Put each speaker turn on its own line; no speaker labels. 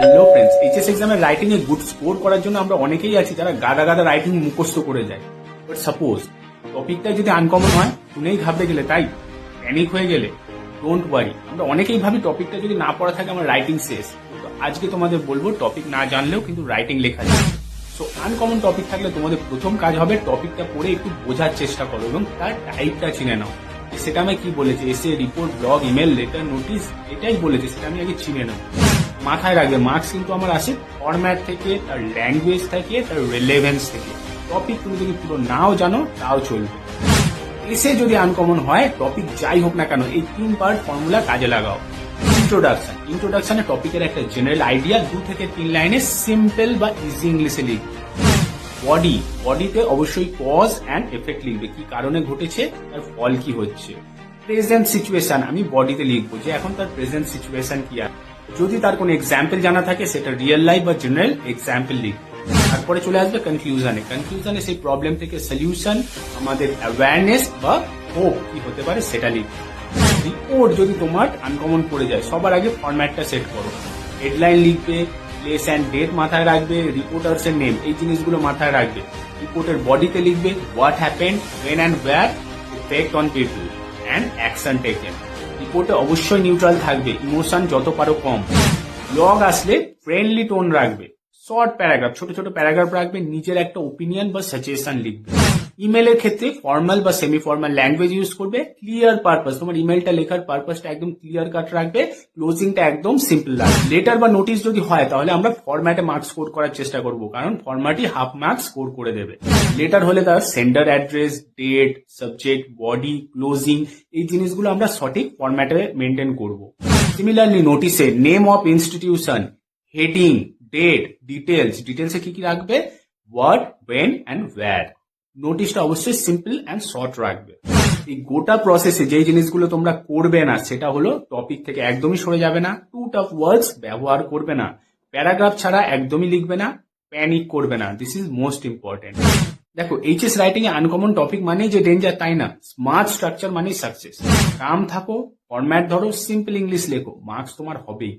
Hello friends HS এক্সামের writing এ good score করার জন্য আমরা অনেকেই আছি যারা গাদা গাদা রাইটিং মুখস্থ করে যায়। বাট সাপোজ টপিকটা যদি আনকমন হয়, শুনেই ঘাবড়ে গেলে, তাই? প্যানিক হয়ে গেলে ডোন্ট ওয়ারি আমরা অনেকেই ভাবি টপিকটা যদি না পড়া থাকে, আমার রাইটিং শেষ। তো আজকে তোমাদের বলব টপিক না জানলেও কিন্তু রাইটিং লেখা যায়। সো আনকমন টপিক থাকলে তোমাদের প্রথম কাজ হবে টপিকটা পড়ে একটু বোঝার চেষ্টা করো এবং তার টাইপটা চিনে নাও। সেটা আমি কি বলেছি? এসে report blog email letter notice এটাই বলেছে, সেটা আমি আগে চিনে নেব মাথায় রাখবে। মার্কস কিন্তু আমার আসে ফরম্যাট থেকে, তার ল্যাঙ্গুয়েজ থেকে, তার রেলেভেন্স থেকে। টপিক তুমি যদি পুরো নাও জানো, তাও চলবে। এসে যদি আনকমন হয় টপিক যাই হোক না কেন, এই তিন পার্ট ফর্মুলা কাজে লাগাও। ইন্ট্রোডাকশন ইন্ট্রোডাকশনে টপিকের একটা জেনারেল আইডিয়া দু থেকে তিন লাইনে সিম্পল বা ইজি ইংলিশে লিখবে। বডি বডিতে অবশ্যই কজ অ্যান্ড এফেক্ট লিখবে। কি কারণে ঘটেছে? তার ফল কি হচ্ছে? প্রেজেন্ট সিচুয়েশন আমি বডিতে লিখব যে এখন তার প্রেজেন্ট সিচুয়েশন কি আছে। যদি তার কোনো এক্সাম্পল জানা থাকে, সেটা রিয়েল লাইফ বা জেনারেল এক্সাম্পল লিখবে। তারপরে চলে আসবে কনক্লুশনে কনক্লুশনে সেই প্রবলেম থেকে সলিউশন আমাদের অ্যাওয়ারনেস বা হোপ কি হতে পারে সেটা লিখবে। রিপোর্ট যদি তোমার আনকমন পড়ে যায়, সবার আগে ফরম্যাটটা সেট করো। হেডলাইন লিখবে প্লেস অ্যান্ড ডেট মাথায় রাখবে রিপোর্টার্স এর নেম এই জিনিসগুলো মাথায় রাখবে। রিপোর্টের বডিতে লিখবে what happen when and where effect on people and action taken রিপোর্টে অবশ্যই নিউট্রাল থাকবে ইমোশন যত পারো কম। লগ আসলে ফ্রেন্ডলি টোন রাখবে। শর্ট প্যারাগ্রাফ ছোট ছোট প্যারাগ্রাফ রাখবে, নিজের একটা ওপিনিয়ন বা সাজেশন লিখবে। ইমেলের ক্ষেত্রে ফর্মাল বা সেমি ফর্মাল ল্যাঙ্গুয়েজ ইউজ করবে ক্লিয়ার পারপাস তোমার ইমেলটা লেখার পারপাসটা একদম ক্লিয়ার কাট রাখবে ক্লোজিংটা একদম সিম্পল রাখবে। লেটার বা নোটিশ যদি হয়, তাহলে আমরা ফরম্যাটে মার্কস স্কোর করার চেষ্টা করব, কারণ ফরম্যাটই হাফ মার্কস স্কোর করে দেবে। লেটার হলে তার sender address date subject body closing এই জিনিসগুলো আমরা সঠিক ফরম্যাটে মেনটেন করব। Similarly নোটিসে name of institution heading date details ডিটেলসে কি কি রাখবে? হোয়াট ওয়েন অ্যান্ড ওয়্যার নোটিশটা অবশ্যই সিম্পল অ্যান্ড শর্ট রাখবে। এই গোটা প্রসেসে যেই জিনিসগুলো তোমরা করবে না, সেটা হলো টপিক থেকে একদমই সরে যাবে না টু টাফ ওয়ার্ডস ব্যবহার করবে না প্যারাগ্রাফ ছাড়া একদমই লিখবে না প্যানিক করবে না। দিস ইজ মোস্ট ইম্পর্টেন্ট দেখো এইচএস রাইটিং এ আনকমন টপিক মানেই যে ডেঞ্জার তাই না? স্মার্ট স্ট্রাকচার মানেই সাকসেস কাম থাকো ফরম্যাট ধরো সিম্পল ইংলিশ লেখো মার্কস তোমার হবেই।